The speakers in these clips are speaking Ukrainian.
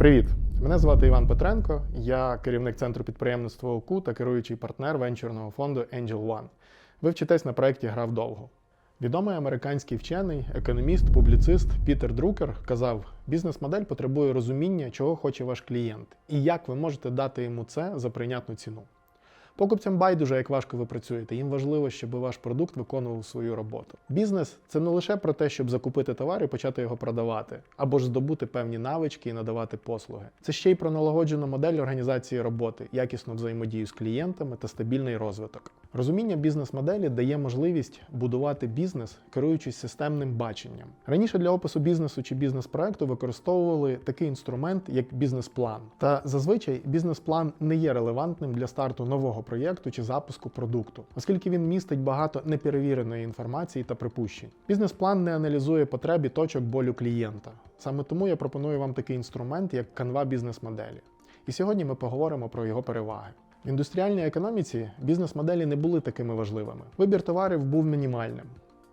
Привіт! Мене звати Іван Петренко, я керівник центру підприємництва ОКУ та керуючий партнер венчурного фонду Angel One. Ви вчитесь на проєкті Грав довго. Відомий американський вчений, економіст, публіцист Пітер Друкер казав: бізнес-модель потребує розуміння, чого хоче ваш клієнт, і як ви можете дати йому це за прийнятну ціну. Покупцям байдуже, як важко ви працюєте. Їм важливо, щоб ваш продукт виконував свою роботу. Бізнес це не лише про те, щоб закупити товар і почати його продавати, або ж здобути певні навички і надавати послуги. Це ще й про налагоджену модель організації роботи, якісну взаємодію з клієнтами та стабільний розвиток. Розуміння бізнес-моделі дає можливість будувати бізнес, керуючись системним баченням. Раніше для опису бізнесу чи бізнес-проекту використовували такий інструмент, як бізнес-план. Та зазвичай бізнес-план не є релевантним для старту нового проєкту чи запуску продукту, оскільки він містить багато неперевіреної інформації та припущень. Бізнес-план не аналізує потреб точок болю клієнта. Саме тому я пропоную вам такий інструмент, як канва бізнес-моделі. І сьогодні ми поговоримо про його переваги. В індустріальній економіці бізнес-моделі не були такими важливими. Вибір товарів був мінімальним.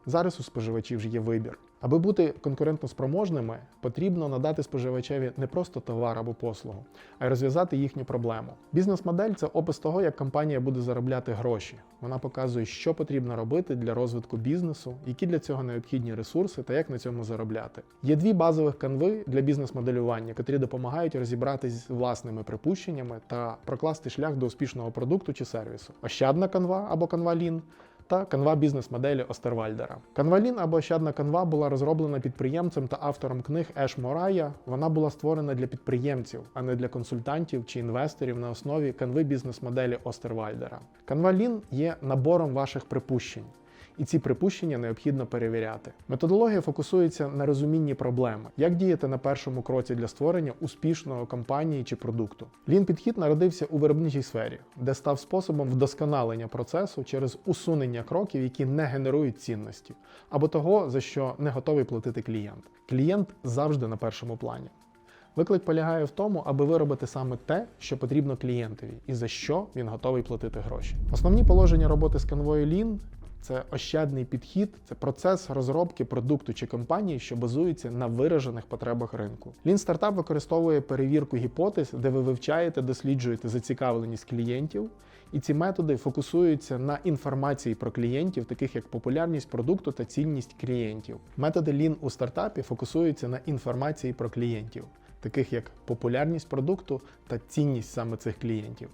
Зараз у споживачів ж є вибір. Аби бути конкурентноспроможними, потрібно надати споживачеві не просто товар або послугу, а й розв'язати їхню проблему. Бізнес-модель це опис того, як компанія буде заробляти гроші. Вона показує, що потрібно робити для розвитку бізнесу, які для цього необхідні ресурси та як на цьому заробляти. Є дві базових канви для бізнес-моделювання, котрі допомагають розібратись з власними припущеннями та прокласти шлях до успішного продукту чи сервісу. Ощадна канва або канва Lean та канва бізнес-моделі Остервальдера. Канвалін або ощадна канва була розроблена підприємцем та автором книг Еш Морая. Вона була створена для підприємців, а не для консультантів чи інвесторів на основі канви бізнес-моделі Остервальдера. Канвалін є набором ваших припущень. І ці припущення необхідно перевіряти. Методологія фокусується на розумінні проблеми, як діяти на першому кроці для створення успішного компанії чи продукту. Лін підхід народився у виробничій сфері, де став способом вдосконалення процесу через усунення кроків, які не генерують цінності, або того, за що не готовий платити клієнт. Клієнт завжди на першому плані. Виклик полягає в тому, аби виробити саме те, що потрібно клієнтові, і за що він готовий платити гроші. Основні положення роботи з канвою Lean це ощадний підхід, це процес розробки продукту чи компанії, що базується на виражених потребах ринку. Lean стартап використовує перевірку гіпотез, де ви вивчаєте, досліджуєте зацікавленість клієнтів. І ці методи фокусуються на інформації про клієнтів, таких як популярність продукту та цінність клієнтів. Методи Lean у стартапі фокусуються на інформації про клієнтів, таких як популярність продукту та цінність саме цих клієнтів.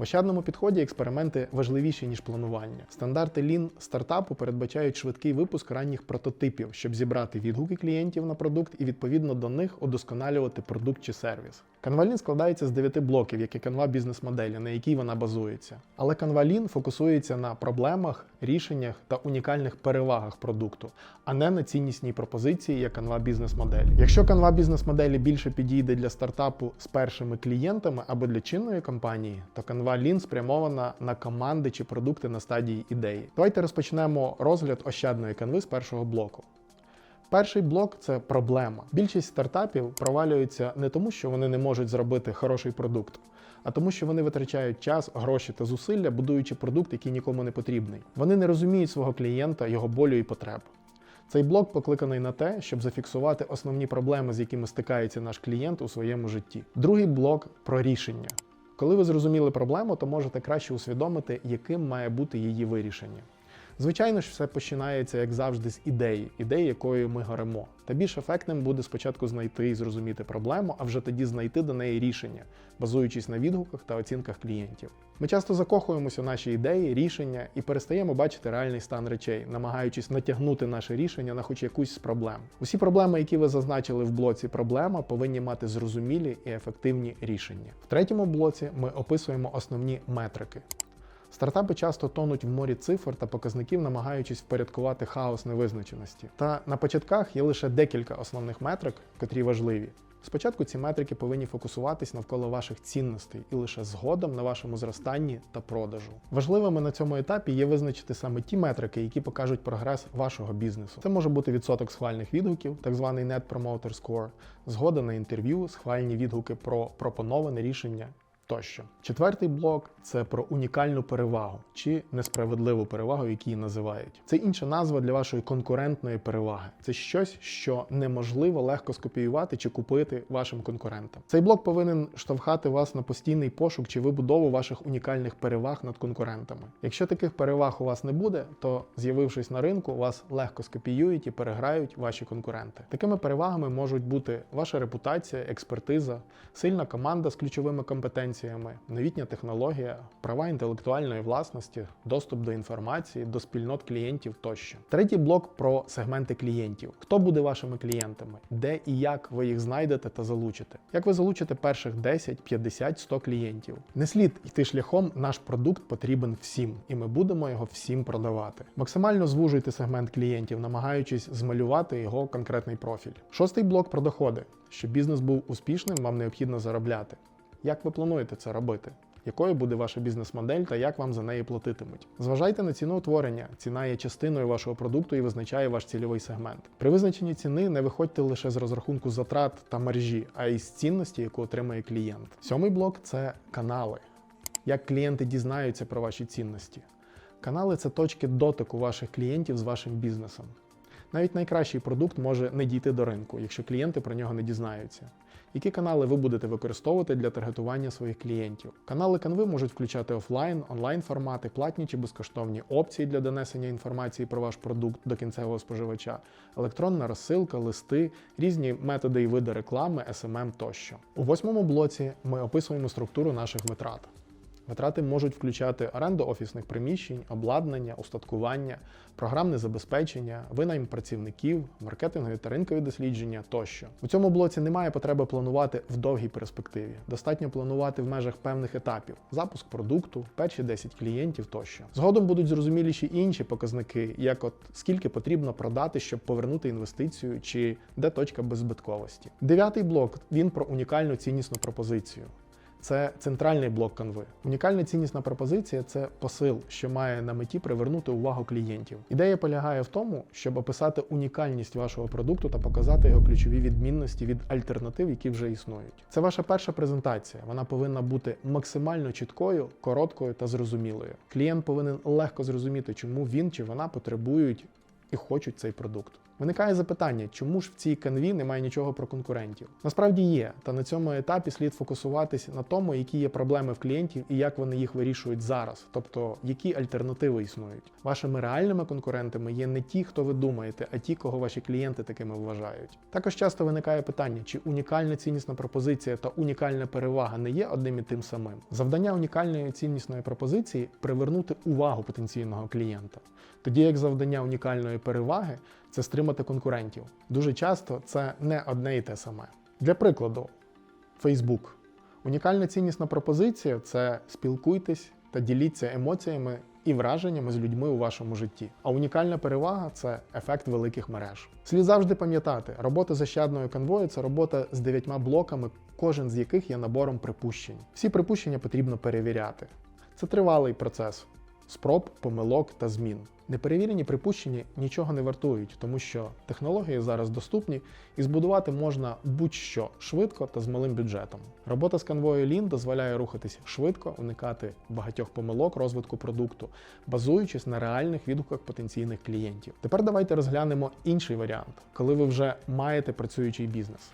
В ощадному підході експерименти важливіші, ніж планування. Стандарти Lean стартапу передбачають швидкий випуск ранніх прототипів, щоб зібрати відгуки клієнтів на продукт і відповідно до них удосконалювати продукт чи сервіс. Канвалін складається з дев'яти блоків, як і канва бізнес-моделі, на якій вона базується. Але канвалін фокусується на проблемах, рішеннях та унікальних перевагах продукту, а не на ціннісній пропозиції, як Canva бізнес-модель. Якщо Canva бізнес-моделі більше підійде для стартапу з першими клієнтами або для чинної компанії, то Canva Lean спрямована на команди чи продукти на стадії ідеї. Давайте розпочнемо розгляд ощадної канви з першого блоку. Перший блок це проблема. Більшість стартапів провалюються не тому, що вони не можуть зробити хороший продукт, а тому, що вони витрачають час, гроші та зусилля, будуючи продукт, який нікому не потрібний. Вони не розуміють свого клієнта, його болю і потреб. Цей блок покликаний на те, щоб зафіксувати основні проблеми, з якими стикається наш клієнт у своєму житті. Другий блок про рішення. Коли ви зрозуміли проблему, то можете краще усвідомити, яким має бути її вирішення. Звичайно ж, все починається, як завжди, з ідеї, ідеї, якою ми горемо. Та більш ефектним буде спочатку знайти і зрозуміти проблему, а вже тоді знайти до неї рішення, базуючись на відгуках та оцінках клієнтів. Ми часто закохуємося в наші ідеї, рішення і перестаємо бачити реальний стан речей, намагаючись натягнути наше рішення на хоч якусь з проблем. Усі проблеми, які ви зазначили в блоці проблема, повинні мати зрозумілі і ефективні рішення. В третьому блоці ми описуємо основні метрики. Стартапи часто тонуть в морі цифр та показників, намагаючись впорядкувати хаос невизначеності. Та на початках є лише декілька основних метрик, котрі важливі. Спочатку ці метрики повинні фокусуватись навколо ваших цінностей і лише згодом на вашому зростанні та продажу. Важливими на цьому етапі є визначити саме ті метрики, які покажуть прогрес вашого бізнесу. Це може бути відсоток схвальних відгуків, так званий Net Promoter Score, згода на інтерв'ю, схвальні відгуки про пропоноване рішення тощо. Четвертий блок це про унікальну перевагу чи несправедливу перевагу, які її називають. Це інша назва для вашої конкурентної переваги. Це щось, що неможливо легко скопіювати чи купити вашим конкурентам. Цей блок повинен штовхати вас на постійний пошук чи вибудову ваших унікальних переваг над конкурентами. Якщо таких переваг у вас не буде, то з'явившись на ринку, вас легко скопіюють і переграють ваші конкуренти. Такими перевагами можуть бути ваша репутація, експертиза, сильна команда з ключовими компетенціями, новітня технологія, права інтелектуальної власності, доступ до інформації, до спільнот клієнтів тощо. Третій блок про сегменти клієнтів. Хто буде вашими клієнтами, де і як ви їх знайдете та залучите? Як ви залучите перших 10, 50, 100 клієнтів? Не слід йти шляхом, наш продукт потрібен всім, і ми будемо його всім продавати. Максимально звужуйте сегмент клієнтів, намагаючись змалювати його конкретний профіль. Шостий блок про доходи. Щоб бізнес був успішним, вам необхідно заробляти. Як ви плануєте це робити? Якою буде ваша бізнес-модель та як вам за неї платитимуть? Зважайте на ціну утворення. Ціна є частиною вашого продукту і визначає ваш цільовий сегмент. При визначенні ціни не виходьте лише з розрахунку затрат та маржі, а й з цінності, яку отримає клієнт. Сьомий блок це канали. Як клієнти дізнаються про ваші цінності. Канали це точки дотику ваших клієнтів з вашим бізнесом. Навіть найкращий продукт може не дійти до ринку, якщо клієнти про нього не дізнаються. Які канали ви будете використовувати для таргетування своїх клієнтів? Канали Canvi можуть включати офлайн, онлайн формати, платні чи безкоштовні опції для донесення інформації про ваш продукт до кінцевого споживача, електронна розсилка, листи, різні методи і види реклами, SMM тощо. У восьмому блоці ми описуємо структуру наших витрат. Витрати можуть включати оренду офісних приміщень, обладнання, устаткування, програмне забезпечення, винайм працівників, маркетингові та ринкові дослідження тощо. У цьому блоці немає потреби планувати в довгій перспективі. Достатньо планувати в межах певних етапів: запуск продукту, перші 10 клієнтів тощо. Згодом будуть зрозуміліші інші показники, як от скільки потрібно продати, щоб повернути інвестицію, чи де точка беззбитковості. Дев'ятий блок він про унікальну ціннісну пропозицію. Це центральний блок канви. Унікальна ціннісна пропозиція це посил, що має на меті привернути увагу клієнтів. Ідея полягає в тому, щоб описати унікальність вашого продукту та показати його ключові відмінності від альтернатив, які вже існують. Це ваша перша презентація. Вона повинна бути максимально чіткою, короткою та зрозумілою. Клієнт повинен легко зрозуміти, чому він чи вона потребують і хочуть цей продукт. Виникає запитання, чому ж в цій канві немає нічого про конкурентів? Насправді є, та на цьому етапі слід фокусуватися на тому, які є проблеми в клієнтів і як вони їх вирішують зараз, тобто які альтернативи існують. Вашими реальними конкурентами є не ті, хто ви думаєте, а ті, кого ваші клієнти такими вважають. Також часто виникає питання, чи унікальна ціннісна пропозиція та унікальна перевага не є одним і тим самим. Завдання унікальної ціннісної пропозиції привернути увагу потенційного клієнта, тоді як завдання унікальної переваги це стримати конкурентів. Дуже часто це не одне і те саме. Для прикладу, Facebook. Унікальна ціннісна пропозиція це спілкуйтесь та діліться емоціями і враженнями з людьми у вашому житті. А унікальна перевага це ефект великих мереж. Слід завжди пам'ятати, робота з ощадною канвою це робота з дев'ятьма блоками, кожен з яких є набором припущень. Всі припущення потрібно перевіряти. Це тривалий процес спроб, помилок та змін. Неперевірені припущення нічого не вартують, тому що технології зараз доступні і збудувати можна будь-що швидко та з малим бюджетом. Робота з канвою Lean дозволяє рухатись швидко, уникати багатьох помилок розвитку продукту, базуючись на реальних відгуках потенційних клієнтів. Тепер давайте розглянемо інший варіант, коли ви вже маєте працюючий бізнес.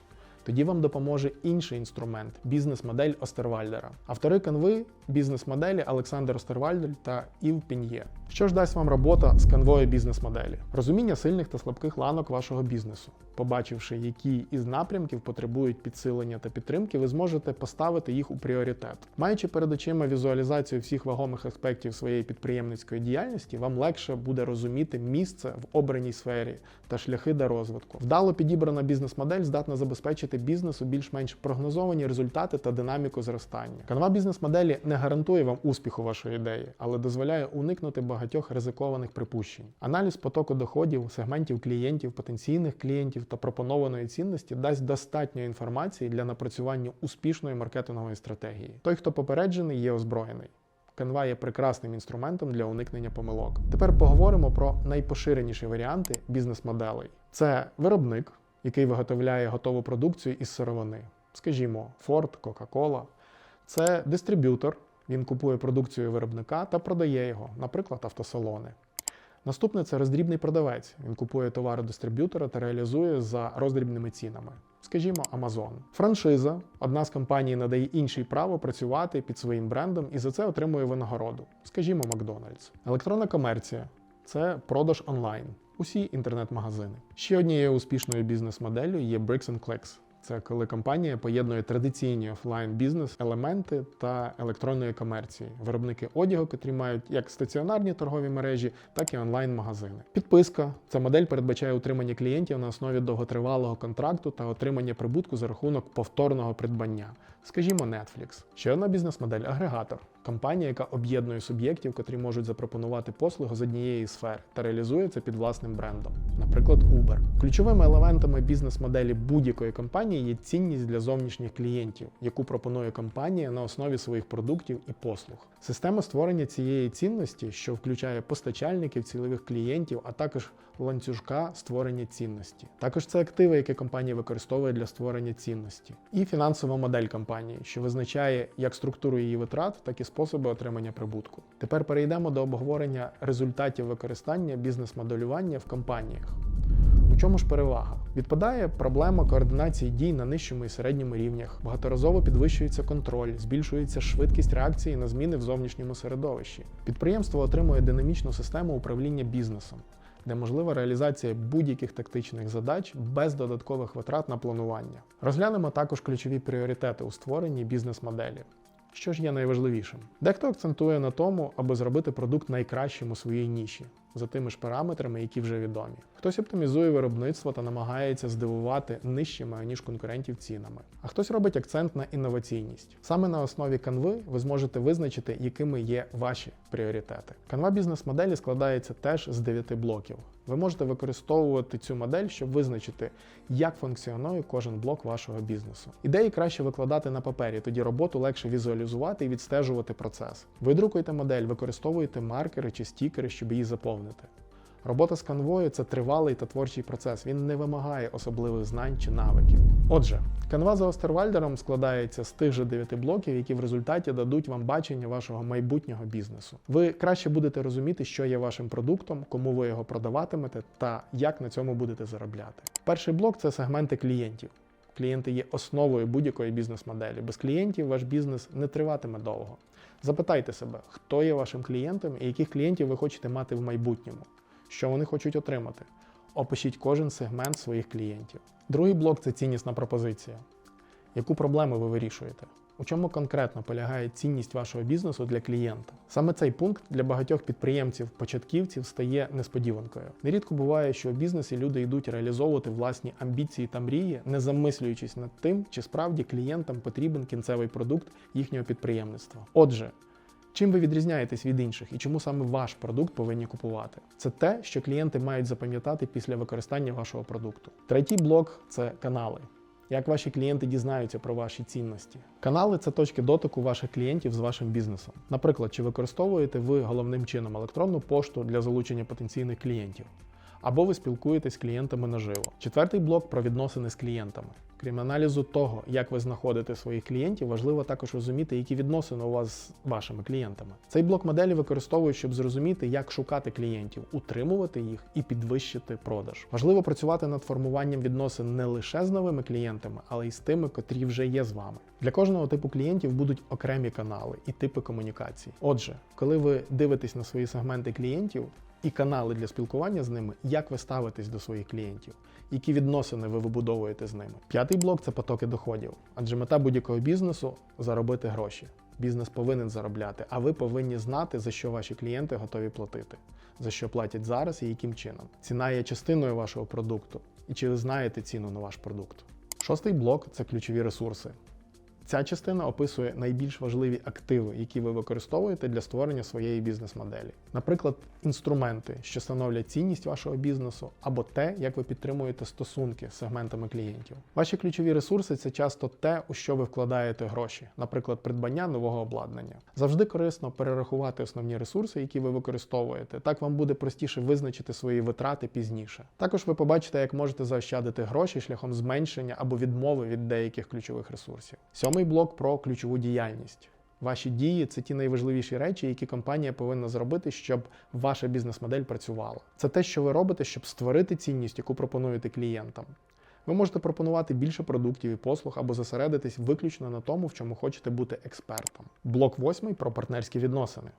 Тоді вам допоможе інший інструмент бізнес-модель Остервальдера. Автори канви бізнес-моделі Олександр Остервальдель та Ів Пін'є. Що ж дасть вам робота з канвою бізнес-моделі? Розуміння сильних та слабких ланок вашого бізнесу. Побачивши, які із напрямків потребують підсилення та підтримки, ви зможете поставити їх у пріоритет. Маючи перед очима візуалізацію всіх вагомих аспектів своєї підприємницької діяльності, вам легше буде розуміти місце в обраній сфері та шляхи до розвитку. Вдало підібрана бізнес-модель здатна забезпечити бізнесу більш-менш прогнозовані результати та динаміку зростання. Канва бізнес-моделі не гарантує вам успіху вашої ідеї, але дозволяє уникнути багатьох ризикованих припущень. Аналіз потоку доходів, сегментів клієнтів, потенційних клієнтів та пропонованої цінності дасть достатньо інформації для напрацювання успішної маркетингової стратегії. Той, хто попереджений, є озброєний. Canva є прекрасним інструментом для уникнення помилок. Тепер поговоримо про найпоширеніші варіанти бізнес-моделей. Це виробник, який виготовляє готову продукцію із сировини, скажімо, Ford, Coca-Cola. Це дистриб'ютор. Він купує продукцію виробника та продає його, наприклад, автосалони. Наступне це роздрібний продавець. Він купує товари дистриб'ютора та реалізує за роздрібними цінами. Скажімо, Amazon. Франшиза. Одна з компаній надає іншій право працювати під своїм брендом і за це отримує винагороду. Скажімо, Макдональдс. Електронна комерція це продаж онлайн. Усі інтернет-магазини. Ще однією успішною бізнес-моделлю є Bricks Clicks. Це коли компанія поєднує традиційні офлайн бізнес елементи та електронної комерції, виробники одягу, котрі мають як стаціонарні торгові мережі, так і онлайн-магазини. Підписка ця модель передбачає утримання клієнтів на основі довготривалого контракту та отримання прибутку за рахунок повторного придбання. Скажімо, Netflix. Ще одна бізнес-модель агрегатор. Компанія, яка об'єднує суб'єктів, котрі можуть запропонувати послуги з однієї сфери та реалізує це під власним брендом, наприклад, Uber. Ключовими елементами бізнес-моделі будь-якої компанії є цінність для зовнішніх клієнтів, яку пропонує компанія на основі своїх продуктів і послуг. Система створення цієї цінності, що включає постачальників, цільових клієнтів, а також ланцюжка створення цінності. Також це активи, які компанія використовує для створення цінності, і фінансова модель компанії, що визначає як структуру її витрат, так і способи отримання прибутку. Тепер перейдемо до обговорення результатів використання бізнес-моделювання в компаніях. У чому ж перевага? Відпадає проблема координації дій на нижчому і середньому рівнях. Багаторазово підвищується контроль, збільшується швидкість реакції на зміни в зовнішньому середовищі. Підприємство отримує динамічну систему управління бізнесом, де можлива реалізація будь-яких тактичних задач без додаткових витрат на планування. Розглянемо також ключові пріоритети у створенні бізнес-моделі. Що ж є найважливішим? Дехто акцентує на тому, аби зробити продукт найкращим у своїй ніші, за тими ж параметрами, які вже відомі. Хтось оптимізує виробництво та намагається здивувати нижчими, ніж конкурентів цінами. А хтось робить акцент на інноваційність. Саме на основі канви ви зможете визначити, якими є ваші пріоритети. Канва бізнес-моделі складається теж з 9 блоків. Ви можете використовувати цю модель, щоб визначити, як функціонує кожен блок вашого бізнесу. Ідеї краще викладати на папері, тоді роботу легше візуалізувати і відстежувати процес. Видрукуйте модель, використовуйте маркери чи стікери, щоб її заповнити. Робота з канвою це тривалий та творчий процес. Він не вимагає особливих знань чи навиків. Отже, канва за Остервальдером складається з тих же 9 блоків, які в результаті дадуть вам бачення вашого майбутнього бізнесу. Ви краще будете розуміти, що є вашим продуктом, кому ви його продаватимете та як на цьому будете заробляти. Перший блок це сегменти клієнтів. Клієнти є основою будь-якої бізнес-моделі. Без клієнтів ваш бізнес не триватиме довго. Запитайте себе, хто є вашим клієнтом і яких клієнтів ви хочете мати в майбутньому що вони хочуть отримати. Опишіть кожен сегмент своїх клієнтів. Другий блок це ціннісна пропозиція. Яку проблему ви вирішуєте? У чому конкретно полягає цінність вашого бізнесу для клієнта? Саме цей пункт для багатьох підприємців-початківців стає несподіванкою. Нерідко буває, що у бізнесі люди йдуть реалізовувати власні амбіції та мрії, не замислюючись над тим, чи справді клієнтам потрібен кінцевий продукт їхнього підприємництва. Отже, Чим ви відрізняєтесь від інших і чому саме ваш продукт повинні купувати? Це те, що клієнти мають запам'ятати після використання вашого продукту. Третій блок це канали. Як ваші клієнти дізнаються про ваші цінності? Канали це точки дотику ваших клієнтів з вашим бізнесом. Наприклад, чи використовуєте ви головним чином електронну пошту для залучення потенційних клієнтів? Або ви спілкуєтесь з клієнтами наживо. Четвертий блок про відносини з клієнтами. Крім аналізу того, як ви знаходите своїх клієнтів, важливо також розуміти, які відносини у вас з вашими клієнтами. Цей блок моделі використовують, щоб зрозуміти, як шукати клієнтів, утримувати їх і підвищити продаж. Важливо працювати над формуванням відносин не лише з новими клієнтами, але й з тими, котрі вже є з вами. Для кожного типу клієнтів будуть окремі канали і типи комунікацій. Отже, коли ви дивитесь на свої сегменти клієнтів, і канали для спілкування з ними, як ви ставитесь до своїх клієнтів, які відносини ви вибудовуєте з ними. П'ятий блок це потоки доходів, адже мета будь-якого бізнесу заробити гроші. Бізнес повинен заробляти, а ви повинні знати, за що ваші клієнти готові платити, за що платять зараз і яким чином. Ціна є частиною вашого продукту, і чи ви знаєте ціну на ваш продукт. Шостий блок це ключові ресурси. Ця частина описує найбільш важливі активи, які ви використовуєте для створення своєї бізнес-моделі. Наприклад, інструменти, що становлять цінність вашого бізнесу, або те, як ви підтримуєте стосунки з сегментами клієнтів. Ваші ключові ресурси це часто те, у що ви вкладаєте гроші, наприклад, придбання нового обладнання. Завжди корисно перерахувати основні ресурси, які ви використовуєте. Так вам буде простіше визначити свої витрати пізніше. Також ви побачите, як можете заощадити гроші шляхом зменшення або відмови від деяких ключових ресурсів. Сьомий блок про ключову діяльність. Ваші дії це ті найважливіші речі, які компанія повинна зробити, щоб ваша бізнес-модель працювала. Це те, що ви робите, щоб створити цінність, яку пропонуєте клієнтам. Ви можете пропонувати більше продуктів і послуг або зосередитись виключно на тому, в чому хочете бути експертом. Блок восьмий про партнерські відносини.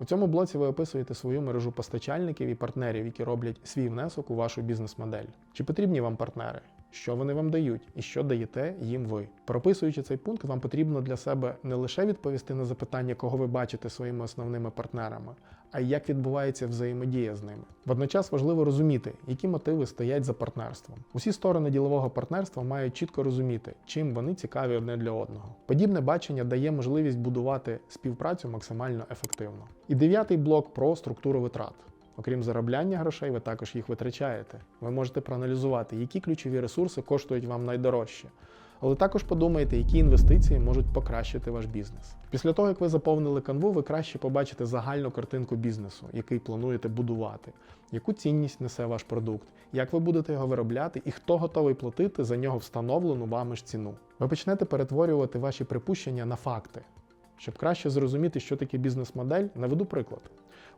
У цьому блоці ви описуєте свою мережу постачальників і партнерів, які роблять свій внесок у вашу бізнес-модель. Чи потрібні вам партнери? Що вони вам дають і що даєте їм ви? Прописуючи цей пункт, вам потрібно для себе не лише відповісти на запитання, кого ви бачите своїми основними партнерами, а й як відбувається взаємодія з ними. Водночас важливо розуміти, які мотиви стоять за партнерством. Усі сторони ділового партнерства мають чітко розуміти, чим вони цікаві одне для одного. Подібне бачення дає можливість будувати співпрацю максимально ефективно. І дев'ятий блок про структуру витрат. Окрім заробляння грошей, ви також їх витрачаєте. Ви можете проаналізувати, які ключові ресурси коштують вам найдорожче. Але також подумайте, які інвестиції можуть покращити ваш бізнес. Після того, як ви заповнили канву, ви краще побачите загальну картинку бізнесу, який плануєте будувати, яку цінність несе ваш продукт, як ви будете його виробляти і хто готовий платити за нього встановлену вами ж ціну. Ви почнете перетворювати ваші припущення на факти. Щоб краще зрозуміти, що таке бізнес-модель, наведу приклад.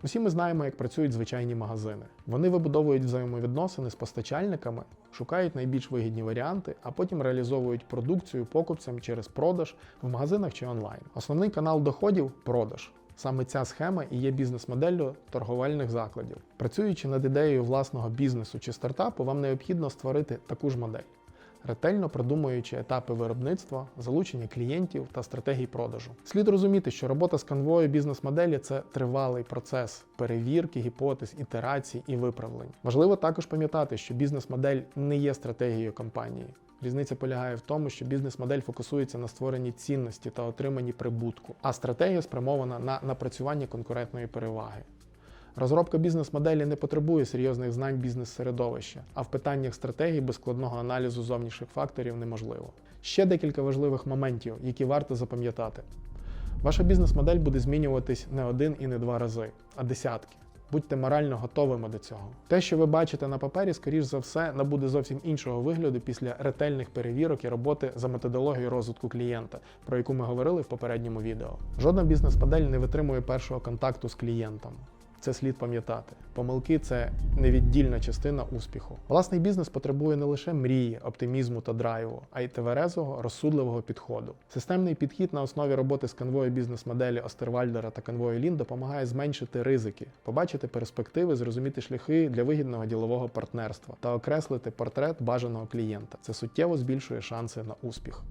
Усі ми знаємо, як працюють звичайні магазини. Вони вибудовують взаємовідносини з постачальниками, шукають найбільш вигідні варіанти, а потім реалізовують продукцію покупцям через продаж в магазинах чи онлайн. Основний канал доходів продаж. Саме ця схема і є бізнес-моделлю торговельних закладів. Працюючи над ідеєю власного бізнесу чи стартапу, вам необхідно створити таку ж модель ретельно продумуючи етапи виробництва, залучення клієнтів та стратегій продажу. Слід розуміти, що робота з канвою бізнес-моделі це тривалий процес перевірки, гіпотез, ітерацій і виправлень. Важливо також пам'ятати, що бізнес-модель не є стратегією компанії. Різниця полягає в тому, що бізнес-модель фокусується на створенні цінності та отриманні прибутку, а стратегія спрямована на напрацювання конкурентної переваги. Розробка бізнес-моделі не потребує серйозних знань бізнес-середовища, а в питаннях стратегії без складного аналізу зовнішніх факторів неможливо. Ще декілька важливих моментів, які варто запам'ятати. Ваша бізнес-модель буде змінюватись не один і не два рази, а десятки. Будьте морально готовими до цього. Те, що ви бачите на папері, скоріш за все, набуде зовсім іншого вигляду після ретельних перевірок і роботи за методологією розвитку клієнта, про яку ми говорили в попередньому відео. Жодна бізнес-модель не витримує першого контакту з клієнтом. Це слід пам'ятати. Помилки це невіддільна частина успіху. Власний бізнес потребує не лише мрії, оптимізму та драйву, а й тверезого, розсудливого підходу. Системний підхід на основі роботи з конвою бізнес-моделі Остервальдера та конвою Лін допомагає зменшити ризики, побачити перспективи, зрозуміти шляхи для вигідного ділового партнерства та окреслити портрет бажаного клієнта. Це суттєво збільшує шанси на успіх.